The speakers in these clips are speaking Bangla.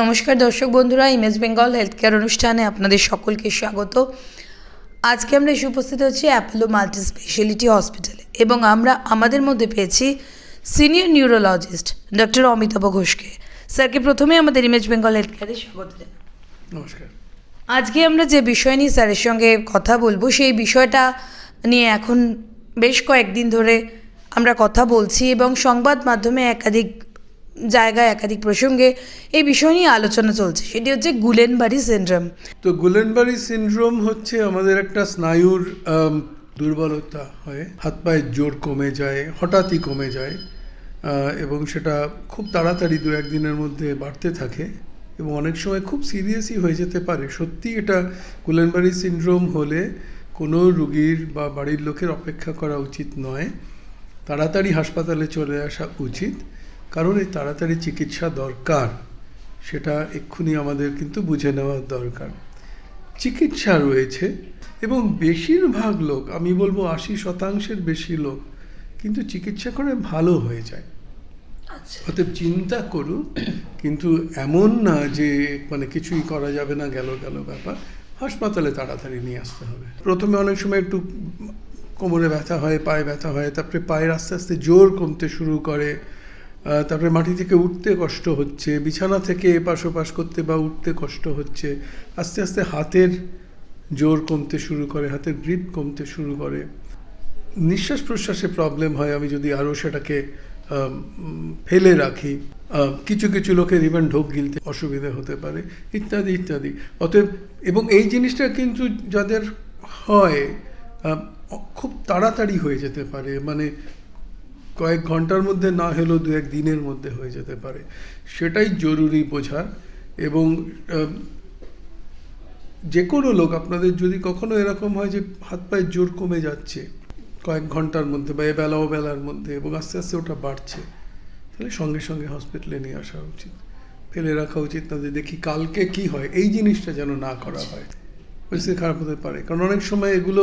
নমস্কার দর্শক বন্ধুরা ইমেজ বেঙ্গল হেলথ কেয়ার অনুষ্ঠানে আপনাদের সকলকে স্বাগত। আজকে আমরা এসে উপস্থিত হচ্ছি অ্যাপোলো মাল্টি স্পেশালিটি হসপিটালে এবং আমরা আমাদের মধ্যে পেয়েছি সিনিয়র নিউরোলজিস্ট ডক্টর অমিতাভ ঘোষকে। স্যারকে প্রথমে আমাদের ইমেজ বেঙ্গল হেলথ কেয়ারে স্বাগত জানাই। নমস্কার। আজকে আমরা যে বিষয় নিয়ে স্যারের সঙ্গে কথা বলব সেই বিষয়টা নিয়ে এখন বেশ কয়েকদিন ধরে আমরা কথা বলছি এবং সংবাদ মাধ্যমে একাধিক জায়গায় একাধিক প্রসঙ্গে এই বিষয় নিয়ে আলোচনা চলছে। সেটি হচ্ছে গুলেনবারি সিনড্রোম তো গুলেনবারি সিনড্রোম হচ্ছে আমাদের একটা স্নায়ুর দুর্বলতা হয়। হাত পায়ের জোর কমে যায়, হঠাৎই কমে যায় এবং সেটা খুব তাড়াতাড়ি দু একদিনের মধ্যে বাড়তে থাকে এবং অনেক সময় খুব সিরিয়াসই হয়ে যেতে পারে। সত্যি এটা গুলেনবারি সিনড্রোম হলে কোনো রুগীর বা বাড়ির লোকের অপেক্ষা করা উচিত নয়। তাড়াতাড়ি হাসপাতালে চলে আসা উচিত। কারণ এই তাড়াতাড়ি চিকিৎসা দরকার সেটা এক্ষুনি আমাদের কিন্তু বুঝে নেওয়ার দরকার। চিকিৎসা রয়েছে এবং বেশিরভাগ লোক আমি বলব আশি শতাংশের বেশি লোক কিন্তু চিকিৎসা করে ভালো হয়ে যায়। অতএব চিন্তা করুন কিন্তু এমন না যে মানে কিছুই করা যাবে না গেল গেল ব্যাপার। হাসপাতালে তাড়াতাড়ি নিয়ে আসতে হবে। প্রথমে অনেক সময় একটু কোমরে ব্যথা হয় পায়ে ব্যথা হয় তারপরে পায়ের আস্তে আস্তে জোর কমতে শুরু করে। তারপরে মাটি থেকে উঠতে কষ্ট হচ্ছে, বিছানা থেকে এপাশ ওপাশ করতে বা উঠতে কষ্ট হচ্ছে, আস্তে আস্তে হাতের জোর কমতে শুরু করে, হাতের গ্রিপ কমতে শুরু করে। নিঃশ্বাস প্রশ্বাসে প্রবলেম হয়, আমি যদি আরও সেটাকে ফেলে রাখি কিছু কিছু লোকের ইভেন ঢোক গিলতে অসুবিধে হতে পারে, ইত্যাদি ইত্যাদি। অতএব, এবং এই জিনিসটা কিন্তু যাদের হয় খুব তাড়াতাড়ি হয়ে যেতে পারে মানে কয়েক ঘণ্টার মধ্যে না হলেও দু এক দিনের মধ্যে হয়ে যেতে পারে। সেটাই জরুরি বোঝার এবং যে কোনো লোক, আপনাদের যদি কখনো এরকম হয় যে হাত পায়ের জোর কমে যাচ্ছে কয়েক ঘণ্টার মধ্যে বা এবেলা ও বেলার মধ্যে এবং আস্তে আস্তে ওটা বাড়ছে, তাহলে সঙ্গে সঙ্গে হসপিটালে নিয়ে আসা উচিত। ফেলে রাখা উচিত না যে দেখি কালকে কি হয়, এই জিনিসটা যেন না করা হয়। পরিস্থিতি খারাপ হতে পারে। কারণ অনেক সময় এগুলো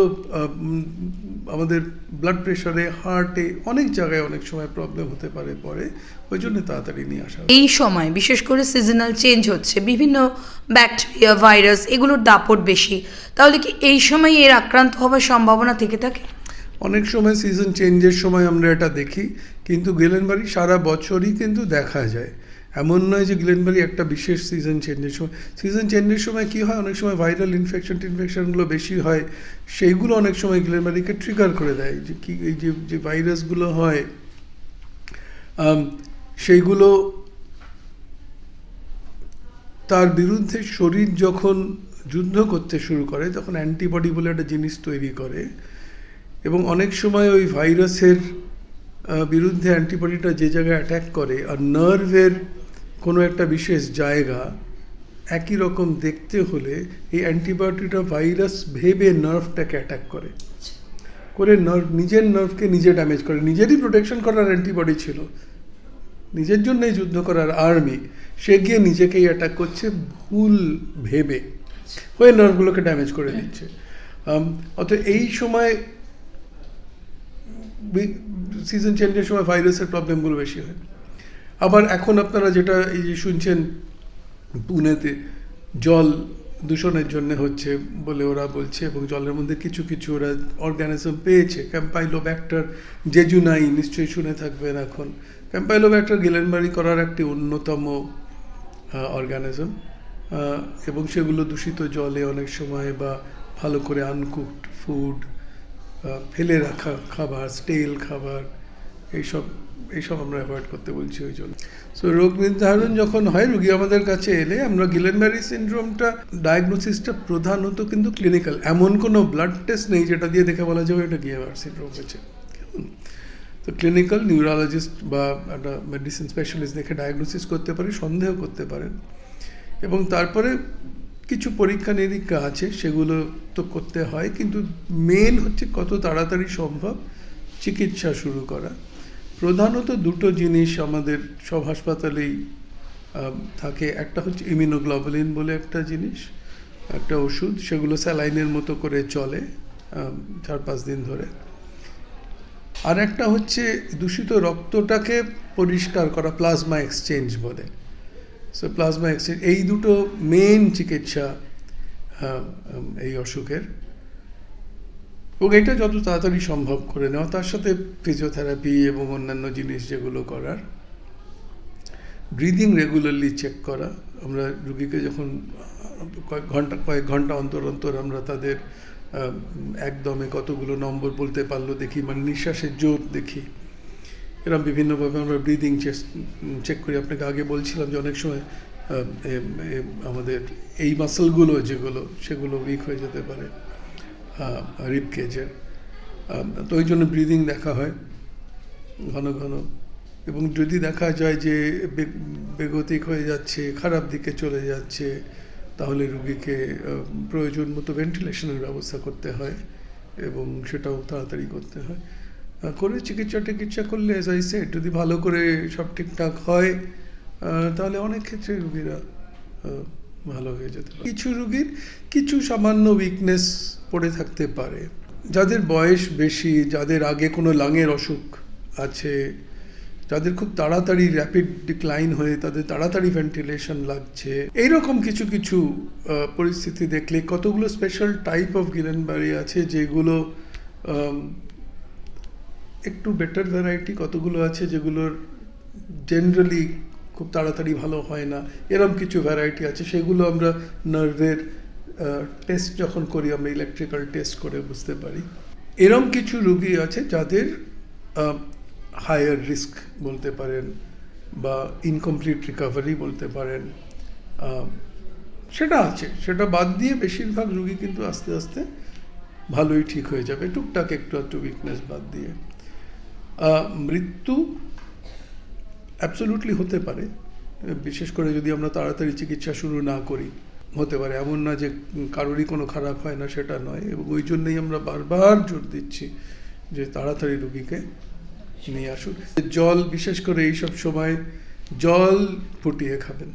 আমাদের ব্লাড প্রেশারে হার্টে অনেক জায়গায় অনেক সময় প্রবলেম হতে পারে পরে। ওই জন্য তাড়াতাড়ি নিয়ে আসা। এই সময় বিশেষ করে সিজনাল চেঞ্জ হচ্ছে বিভিন্ন ব্যাকটেরিয়া ভাইরাস এগুলোর দাপট বেশি। তাহলে কি এই সময় এর আক্রান্ত হওয়ার সম্ভাবনা থেকে থাকে? অনেক সময় সিজন চেঞ্জের সময় আমরা এটা দেখি কিন্তু গেলেন বাড়ি সারা বছরই কিন্তু দেখা যায়। এমন নয় যে গিলেনবাড়ি একটা বিশেষ সিজন চেঞ্জের সময়। সিজন চেঞ্জের সময় কি হয়? অনেক সময় ভাইরাল ইনফেকশন টিনফেকশনগুলো বেশি হয়। সেইগুলো অনেক সময় গিলেনবাড়িকে ট্রিগার করে দেয় যে কি, এই যে যে ভাইরাসগুলো হয় সেইগুলো তার বিরুদ্ধে শরীর যখন যুদ্ধ করতে শুরু করে, তখন অ্যান্টিবডি বলে একটা জিনিস তৈরি করে এবং অনেক সময় ওই ভাইরাসের বিরুদ্ধে অ্যান্টিবডিটা যে জায়গায় অ্যাট্যাক করে, আর নার্ভের কোনো একটা বিশেষ জায়গা একই রকম দেখতে হলে এই অ্যান্টিবায়োটিকটা ভাইরাস ভেবে নার্ভটাকে অ্যাটাক করে। করে নার্ভ নিজের নার্ভকে নিজে ড্যামেজ করে। নিজেরই প্রোটেকশন করার অ্যান্টিবডি ছিল। নিজের জন্যই যুদ্ধ করার আর্মি সে গিয়ে নিজেকেই অ্যাটাক করছে ভুল ভেবে। হয়ে নার্ভগুলোকে ড্যামেজ করে দিচ্ছে। অতএব এই সময় সিজন চেঞ্জের সময় ভাইরাসের প্রবলেমগুলো বেশি হয়। আবার এখন আপনারা যেটা এই যে শুনছেন, পুনেতে জল দূষণের জন্য হচ্ছে বলে ওরা বলছে এবং জলের মধ্যে কিছু কিছু ওরা অর্গানিজম পেয়েছে। ক্যাম্পাইলো ক্যাম্পাইলোব্যাক্টার জেজুনাই নিশ্চয়ই শুনে থাকবেন এখন। ক্যাম্পাইলোব্যাক্টার গিলেনবাড়ি করার একটি অন্যতম অর্গানিজম এবং সেগুলো দূষিত জলে অনেক সময় বা ভালো করে আনকুকড ফুড ফেলে রাখা খাবার স্টেল খাবার এইসব এইসব আমরা অ্যাভয়েড করতে বলছি ওই জন্য। সো রোগ নির্ধারণ যখন হয়, রুগী আমাদের কাছে এলে আমরা গিলেনব্যারি সিনড্রোমটা ডায়াগনোসিসটা প্রধানত কিন্তু ক্লিনিক্যাল এমন কোনো ব্লাড টেস্ট নেই যেটা দিয়ে দেখে বলা যাবে এটা গিয়েবার সিনড্রোম হয়েছে। তো ক্লিনিক্যাল নিউরোলজিস্ট বা একটা মেডিসিন স্পেশালিস্ট দেখে ডায়াগনোসিস করতে পারে, সন্দেহ করতে পারেন এবং তারপরে কিছু পরীক্ষা নিরীক্ষা আছে, সেগুলো তো করতে হয়, কিন্তু মেন হচ্ছে কত তাড়াতাড়ি সম্ভব চিকিৎসা শুরু করা। প্রধানত দুটো জিনিস আমাদের সব হাসপাতালেই থাকে। একটা হচ্ছে ইমিনোগ্লোবুলিন বলে একটা জিনিস, একটা ওষুধ, সেগুলো স্যালাইনের মতো করে চলে চার পাঁচ দিন ধরে। আর একটা হচ্ছে দূষিত রক্তটাকে পরিষ্কার করা প্লাজমা এক্সচেঞ্জ বলে। সো প্লাজমা এক্সচেঞ্জ এই দুটো মেন চিকিৎসা এই অসুখের। এবং এটা যত তাড়াতাড়ি সম্ভব করে নেওয়া, তার সাথে ফিজিওথেরাপি এবং অন্যান্য জিনিস যেগুলো করার ব্রিদিং রেগুলারলি চেক করা। আমরা রুগীকে যখন, কয়েক ঘণ্টা কয়েক ঘণ্টা অন্তর অন্তর আমরা তাদের একদমে কতগুলো নম্বর বলতে পারল দেখি মানে নিঃশ্বাসের জোর দেখি। এরকম বিভিন্নভাবে আমরা ব্রিদিং চেক করি। আপনাকে আগে বলছিলাম যে অনেক সময় আমাদের এই মাসেলগুলো যেগুলো, সেগুলো উইক হয়ে যেতে পারে। রিপ কেজের। তো ওই জন্য ব্রিদিং দেখা হয় ঘন ঘন। এবং যদি দেখা যায় যে বেগতিক হয়ে যাচ্ছে, খারাপ দিকে চলে যাচ্ছে, তাহলে রুগীকে প্রয়োজন মতো ভেন্টিলেশনের ব্যবস্থা করতে হয় এবং সেটাও তাড়াতাড়ি করতে হয়। করে চিকিৎসা টিকিৎসা করলে সেট যদি ভালো করে সব ঠিকঠাক হয় তাহলে অনেক ক্ষেত্রে রুগীরা ভালো হয়ে যেতে পারে। কিছু রুগীর কিছু সামান্য উইকনেস পড়ে থাকতে পারে। যাদের বয়স বেশি, যাদের আগে কোনো লাঙের অসুখ আছে, যাদের খুব তাড়াতাড়ি র্যাপিড ডিক্লাইন হয়ে, তাদের তাড়াতাড়ি ভেন্টিলেশন লাগছে, এইরকম কিছু কিছু পরিস্থিতি দেখলে কতগুলো স্পেশাল টাইপ অফ গিলেনবারি আছে যেগুলো একটু বেটার ভ্যারাইটি কতগুলো আছে যেগুলোর জেনারেলি খুব তাড়াতাড়ি ভালো হয় না, এরম কিছু ভ্যারাইটি আছে, সেগুলো আমরা নার্ভের টেস্ট যখন করি আমরা ইলেকট্রিক্যাল টেস্ট করে বুঝতে পারি। এরম কিছু রুগী আছে যাদের হায়ার রিস্ক বলতে পারেন বা ইনকমপ্লিট রিকভারি বলতে পারেন সেটা আছে, সেটা বাদ দিয়ে বেশিরভাগ রুগী কিন্তু আস্তে আস্তে ভালোই ঠিক হয়ে যাবে। টুকটাক একটু একটু উইকনেস বাদ দিয়ে। মৃত্যু অ্যাবসোলুটলি হতে পারে। বিশেষ করে যদি আমরা তাড়াতাড়ি চিকিৎসা শুরু না করি, হতে পারে। এমন না যে কারোরই কোনো খারাপ হয় না, সেটা নয়। এবং ওই জন্যই আমরা বারবার জোর দিচ্ছি যে তাড়াতাড়ি রুগীকে নিয়ে আসুন। জল, বিশেষ করে এইসব সময় জল ফুটিয়ে খাবেন।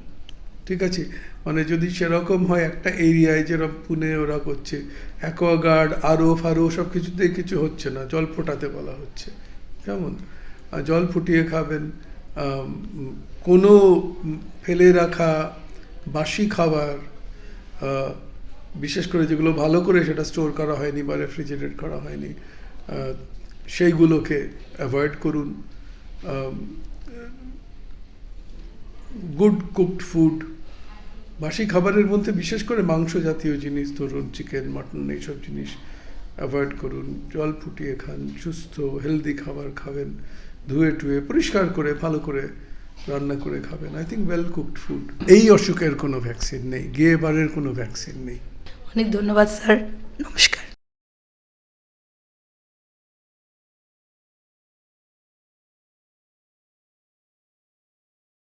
ঠিক আছে? মানে যদি সেরকম হয় একটা এরিয়ায় যেরকম পুনে ওরা করছে, অ্যাকোয়াগার্ড আরও ফারো সব কিছুতেই কিছু হচ্ছে না। জল ফোটাতে বলা হচ্ছে। কেমন? আর জল ফুটিয়ে খাবেন। কোনো ফেলে রাখা বাসি খাবার বিশেষ করে যেগুলো ভালো করে সেটা স্টোর করা হয়নি বা রেফ্রিজারেট করা হয়নি সেইগুলোকে অ্যাভয়েড করুন। গুড কুকড ফুড, বাসি খাবারের মধ্যে বিশেষ করে মাংস জাতীয় জিনিস, ধরুন চিকেন, মাটন, এইসব জিনিস অ্যাভয়েড করুন। জল ফুটিয়ে খান, সুস্থ, হেলদি খাবার খাবেন। ধুয়ে টুয়ে পরিষ্কার করে, ভালো করে রান্না করে খাবেন। I think well cooked food এই অসুখের কোনো ভ্যাকসিন নেই, গিয়ে বারের কোনো ভ্যাকসিন নেই। অনেক ধন্যবাদ, স্যার। নমস্কার।